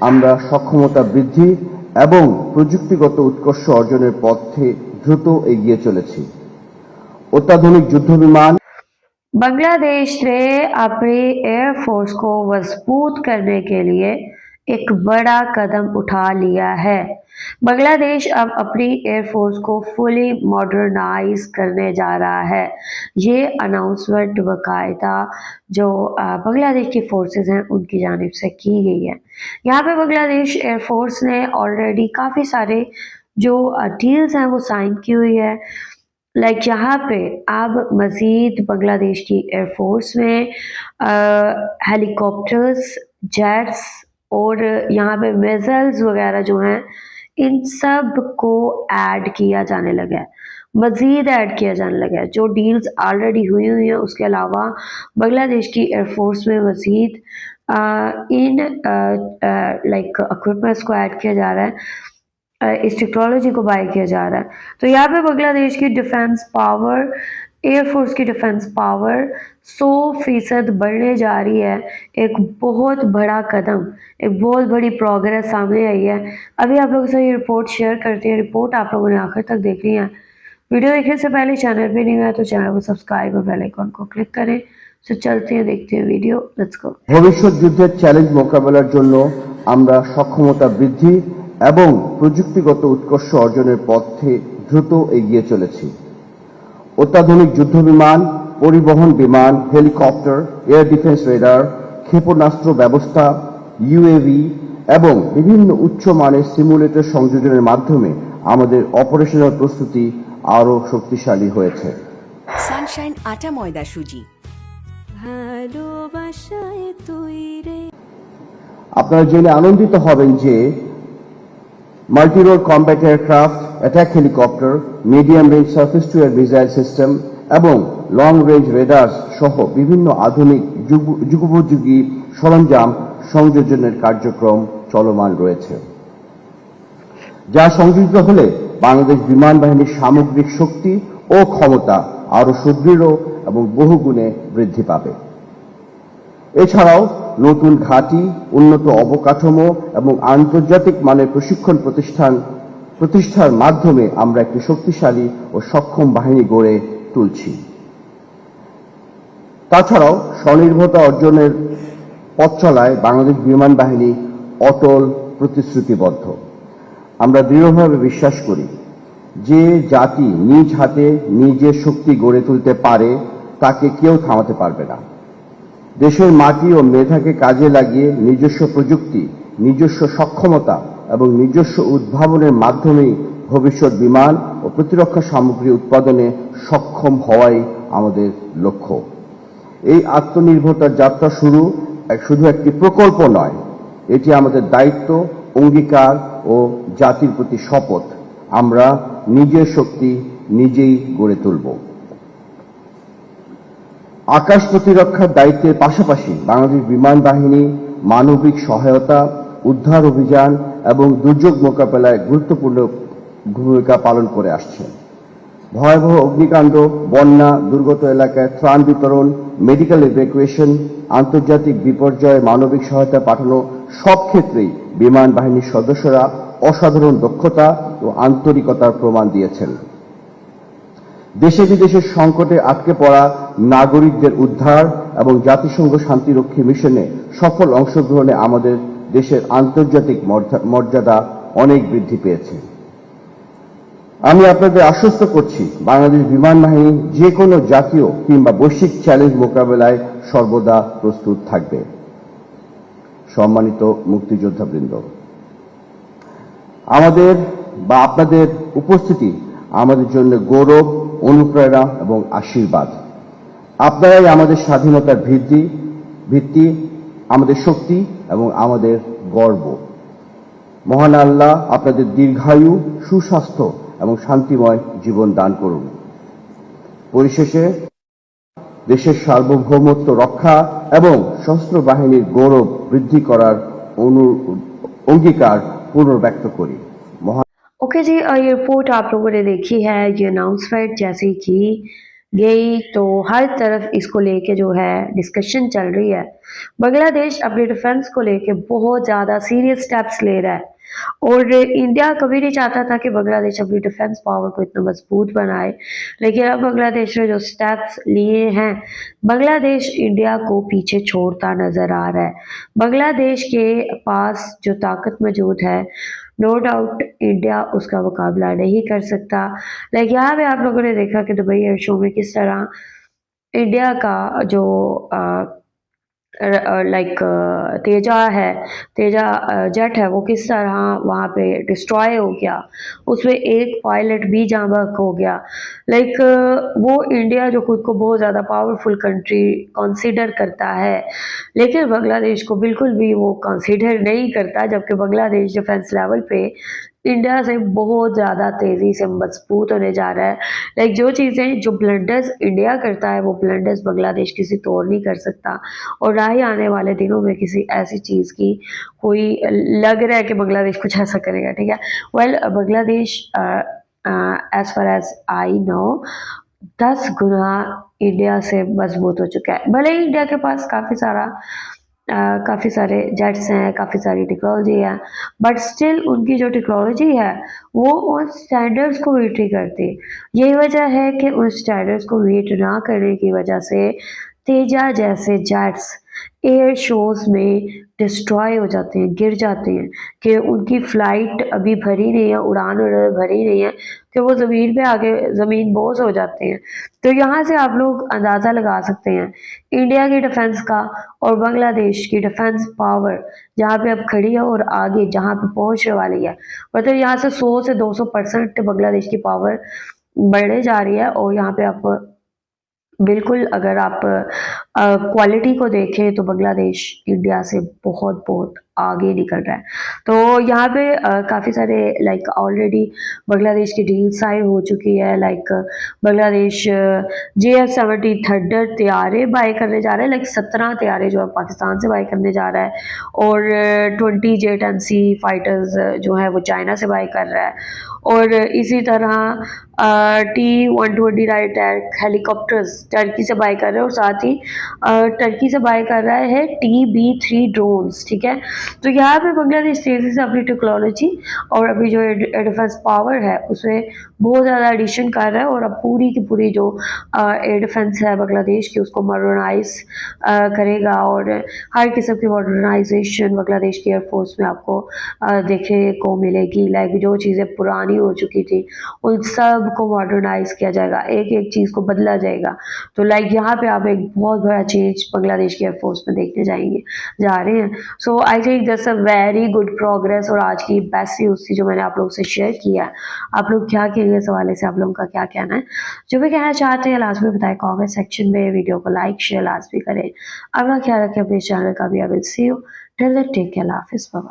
আমরা সক্ষমতা বৃদ্ধি এবং প্রযুক্তিগত উৎকর্ষ অর্জনের পথে দ্রুত এগিয়ে চলেছি অত্যাধুনিক যুদ্ধবিমান बांग्लादेश ने अपनी एयरफोर्स को मजबूत करने के लिए एक बड़ा कदम उठा लिया है बांग्लादेश अब अपनी एयरफोर्स को फुली मॉडर्नाइज करने जा रहा है। ये अनाउंसमेंट बकायदा जो बांग्लादेश की फोर्सेस हैं, उनकी जानिब से की गई है। यहाँ पे बांग्लादेश एयरफोर्स ने ऑलरेडी काफ़ी सारे जो डील्स हैं, वो साइन की हुई है। लाइक यहाँ पे अब मज़ीद बांग्लादेश की एयरफोर्स में हेलीकॉप्टर्स जेट्स और यहाँ पे मिज़ल्स वगैरह जो हैं इन सबको ऐड किया जाने लगा है। मज़ीद ऐड किया जाने लगा है। जो डील्स ऑलरेडी हुई हुई हैं, उसके अलावा बांग्लादेश की एयरफोर्स में मज़ीद इन लाइक इक्विपमेंट्स को ऐड किया जा रहा है। इस टेक्नोलॉजी को बाय किया जा रहा है। तो यहाँ पे बांग्लादेश की डिफेंस पावर एयरफोर्स की डिफेंस पावर 100 फीसद बढ़ने जा रही है एक बहुत बड़ा कदम एक बहुत बड़ी प्रोग्रेस सामने आई है अभी आप लोगों से ये रिपोर्ट शेयर करते हैं रिपोर्ट आप लोगों ने आखिर तक देखनी है वीडियो देखने से पहले चैनल पे नहीं हुआ तो चैनल को सब्सक्राइब और बेल आइकन को क्लिक करें तो चलते हैं देखते हैं वीडियो लेट्स गो ভবিষ্যৎ যুদ্ধের চ্যালেঞ্জ মোকাবেলার জন্য আমরা সক্ষমতা বৃদ্ধি এবং প্রযুক্তিগত উৎকর্ষ অর্জনের পথে দ্রুত এগিয়ে চলেছি অত্যাধুনিক যুদ্ধ বিমান পরিবহন বিমান হেলিকপ্টার এয়ার ডিফেন্স রেডার ক্ষেপণাস্ত্র ব্যবস্থা ইউএভি এবং বিভিন্ন উচ্চমানের সিমুলেটর সংযোজনের মাধ্যমে আমাদের অপারেশনাল প্রস্তুতি আরও শক্তিশালী হয়েছে। সানশাইন আটা ময়দা সুজি। ভালোবাসায় আপনারা জেনে আনন্দিত হবেন যে multirole combat aircraft attack helicopter medium range surface to air missile system এবং লং রেঞ্জ রেডার্স সহ বিভিন্ন আধুনিক যুগোপযোগী সরঞ্জাম সংযোজনের কার্যক্রম চলমান রয়েছে। যা সংযোজিত হলে বাংলাদেশ বিমান বাহিনীর সামগ্রিক শক্তি ও ক্ষমতা আরও সুদৃঢ় এবং বহুগুণে বৃদ্ধি পাবে। এছাড়াও নতুন ঘাঁটি, উন্নত অবকাঠামো এবং আন্তর্জাতিক মানের প্রশিক্ষণ প্রতিষ্ঠান প্রতিষ্ঠার মাধ্যমে আমরা একটি শক্তিশালী ও সক্ষম বাহিনী গড়ে তুলছি। তাছাড়াও স্বনির্ভরতা অর্জনের পথ চলায় বাংলাদেশ বিমান বাহিনী অটল প্রতিশ্রুতিবদ্ধ। আমরা দৃঢ়ভাবে বিশ্বাস করি, যে জাতি নিজ হাতে নিজের শক্তি গড়ে তুলতে পারে, তাকে কেউ থামাতে পারবে না। দেশের মাটি ও মেধাকে কাজে লাগিয়ে নিজস্ব প্রযুক্তি, নিজস্ব সক্ষমতা এবং নিজস্ব উদ্ভাবনের মাধ্যমেই ভবিষ্যৎ বিমান ও প্রতিরক্ষা সামগ্রী উৎপাদনে সক্ষম হওয়াই আমাদের লক্ষ্য। এই আত্মনির্ভরতার যাত্রা শুরু শুধু একটি প্রকল্প নয়, এটি আমাদের দায়িত্ব, অঙ্গীকার ও জাতির প্রতি শপথ। আমরা নিজের শক্তি নিজেই গড়ে তুলব। আকাশ প্রতিরক্ষার দায়িত্বের পাশাপাশি বাংলাদেশ বিমান বাহিনী মানবিক সহায়তা, উদ্ধার অভিযান এবং দুর্যোগ মোকাবেলায় গুরুত্বপূর্ণ ভূমিকা পালন করে আসছে। ভয়াবহ অগ্নিকাণ্ড, বন্যা, দুর্গত এলাকায় ত্রাণ বিতরণ মেডিকেল ইভ্যাকুয়েশন আন্তর্জাতিক বিপর্যয়ে মানবিক সহায়তা পাঠানো, সব ক্ষেত্রেই বিমান বাহিনীর সদস্যরা অসাধারণ দক্ষতা ও আন্তরিকতার প্রমাণ দিয়েছেন। দেশে বিদেশের সংকটে আটকে পড়া নাগরিকদের উদ্ধার এবং জাতিসংঘ শান্তিরক্ষী মিশনে সফল অংশগ্রহণে আমাদের দেশের আন্তর্জাতিক মর্যাদা অনেক বৃদ্ধি পেয়েছে। আমি আপনাদের আশ্বস্ত করছি, বাংলাদেশ বিমান বাহিনী যে কোনো জাতীয় কিংবা বৈশ্বিক চ্যালেঞ্জ মোকাবেলায় সর্বদা প্রস্তুত থাকবে। সম্মানিত মুক্তিযোদ্ধাবৃন্দ, আমাদের বা আপনাদের উপস্থিতি আমাদের জন্য গৌরব, অনুপ্রেরণা এবং আশীর্বাদ। আপনারাই আমাদের স্বাধীনতার ভিত্তি ভিত্তি, আমাদের শক্তি এবং আমাদের গর্ব মহান আল্লাহ আপনাদের দীর্ঘায়ু সুস্বাস্থ্য এবং শান্তিময় জীবন দান করুন পরিশেষে দেশের সার্বভৌমত্ব রক্ষা এবং সশস্ত্র বাহিনীর গৌরব বৃদ্ধি করার অনু অঙ্গীকার পুনর্ব্যক্ত করি মহান ओके जी और ये रिपोर्ट आप लोगों ने देखी है ये अनाउंसमेंट जैसे कि गई तो हर तरफ़ इसको लेके जो है डिस्कशन चल रही है। बांग्लादेश अपने डिफेंस को लेके बहुत ज़्यादा सीरियस स्टेप्स ले रहा है। और इंडिया कभी नहीं चाहता था कि बांग्लादेश अपनी डिफेंस पावर को इतना मज़बूत बनाए। लेकिन अब बांग्लादेश ने जो स्टेप्स लिए हैं, बांग्लादेश इंडिया को पीछे छोड़ता नज़र आ रहा है। बांग्लादेश के पास जो ताकत मौजूद है नो डाउट इंडिया उसका मुकाबला नहीं कर सकता। लाइक यहाँ पे आप लोगों ने देखा कि दुबई एयर शो में किस तरह इंडिया का जो लाइक तेजा है, तेजा जेट है, वो किस तरह वहाँ पे डिस्ट्रॉय हो गया? उसमें एक पायलट भी जहाँ बहक हो गया। लाइक वो इंडिया जो खुद को बहुत ज़्यादा पावरफुल कंट्री कंसीडर करता है, लेकिन बांग्लादेश को बिल्कुल भी वो कंसीडर नहीं करता, जबकि बांग्लादेश डिफेंस लेवल पे इंडिया से बहुत ज़्यादा तेज़ी से मज़बूत होने जा रहा है। लाइक जो चीज़ें, जो ब्लंडर्स इंडिया करता है, वो ब्लंडर्स बांग्लादेश किसी तौर नहीं कर सकता। और ना ही आने वाले दिनों में किसी ऐसी चीज़ की कोई लग रहा है कि बांग्लादेश कुछ ऐसा करेगा, ठीक है? Well Bangladesh as far as I know दस गुना इंडिया से मज़बूत हो चुका है। भले ही इंडिया के पास काफ़ी सारा काफ़ी सारे जेट्स हैं, काफ़ी सारी टेक्नोलॉजी है बट स्टिल उनकी जो टेक्नोलॉजी है, वो उन स्टैंडर्ड्स को मीट नहीं करती। यही वजह है कि उन स्टैंडर्ड्स को मीट ना करने की वजह से तेजा जैसे जेट्स एयर शोज़ में डिस्ट्रॉय हो जाते हैं, गिर जाते हैं कि उनकी फ़्लाइट अभी भरी नहीं है, उड़ान उड़ान भरी नहीं है, कि वो ज़मीन पे आके ज़मीन बोझ हो जाते हैं। तो यहाँ से आप लोग अंदाज़ा लगा सकते हैं इंडिया की डिफेंस का और बांग्लादेश की डिफेंस पावर जहाँ पे अब खड़ी है और आगे, जहाँ पे पहुँचने वाली है। मतलब यहाँ से सौ से 200 परसेंट बांग्लादेश की पावर बढ़ने जा रही है और यहाँ पे आप बिल्कुल, अगर आप क्वालिटी को देखें तो बांग्लादेश इंडिया से बहुत बहुत आगे निकल रहा है। तो यहाँ पे काफ़ी सारे लाइक ऑलरेडी बांग्लादेश की डील साइन हो चुकी है like Bangladesh J F seventy thunder तैयारे बाय करने जा रहे हैं लाइक सत्रह तैयारे जो है पाकिस्तान से बाय करने जा रहा है और twenty J ten C fighters जो है वो चाइना से बाय कर रहा है। और इसी तरह T one twenty right helicopters Turkey से बाय कर रहे हैं और साथ ही टर्की से बाय कर रहा है टी बी थ्री ड्रोन्स ठीक है? तो यहाँ पे बांग्लादेश तेज़ी से अपनी टेक्नोलॉजी और अभी जो डिफेंस पावर है, उसमें बहुत ज़्यादा एडिशन कर रहा है और अब पूरी की पूरी जो एयर डिफेंस है बांग्लादेश की, उसको मॉडर्नाइज करेगा और हर किस्म की मॉडर्नाइजेशन बांग्लादेश की एयरफोर्स में आपको देखने को मिलेगी। लाइक जो चीज़ें पुरानी हो चुकी थी। उन सबको मॉडर्नाइज किया जाएगा एक एक चीज़ को बदला जाएगा। तो लाइक यहाँ पे आप एक बहुत बड़ा चेंज बांग्लादेश की एयरफोर्स में देखने जाएँगे, जा रहे हैं। So I think that's a very good progress और आज की बेस्ट न्यूज़ थी जो मैंने आप लोगों से शेयर किया है। आप लोग क्या कहेंगे इस हवाले से? आप लोगों का क्या कहना है? जो भी कहना चाहते हैं लास्ट में बताएँ कॉमेंट सेक्शन में वीडियो को लाइक शेयर भी करें। अपना ख्याल रखें अपने चैनल का भी। I will see you till take care हाफिज़ बाबा